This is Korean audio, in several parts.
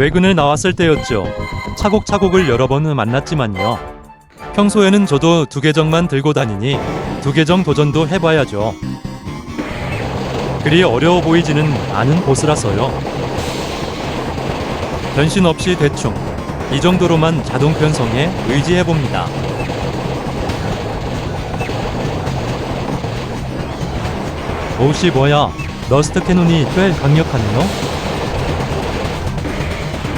외근을 나왔을 때였죠. 차곡차곡을 여러 번 만났지만요. 평소에는 저도 두 계정만 들고 다니니 두 계정 도전도 해봐야죠. 그리 어려워 보이지는 않은 보스라서요. 변신 없이 대충 이 정도로만 자동 편성에 의지해 봅니다. 옷이 뭐야? 러스트 캐논이 꽤 강력하네요.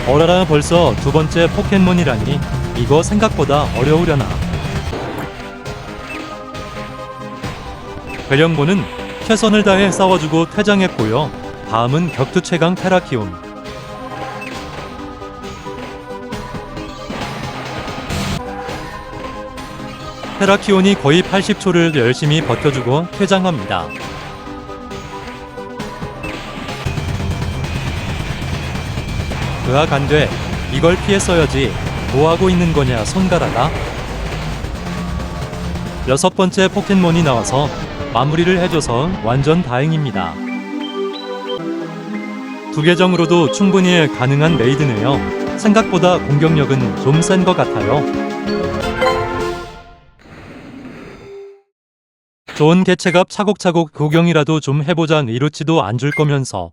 어라라 벌써 두 번째 포켓몬이라니 이거 생각보다 어려우려나. 배령고는 최선을 다해 싸워주고 퇴장했고요. 다음은 격투 최강 테라키온. 테라키온이 거의 80초를 열심히 버텨주고 퇴장합니다. 그악 안 돼 이걸 피했어야지 뭐하고 있는 거냐 손가락아. 여섯 번째 포켓몬이 나와서 마무리를 해줘서 완전 다행입니다. 두 계정으로도 충분히 가능한 메이드네요. 생각보다 공격력은 좀 센 것 같아요. 좋은 개체갑 차곡차곡 구경이라도 좀 해보자 이로치도 안 줄 거면서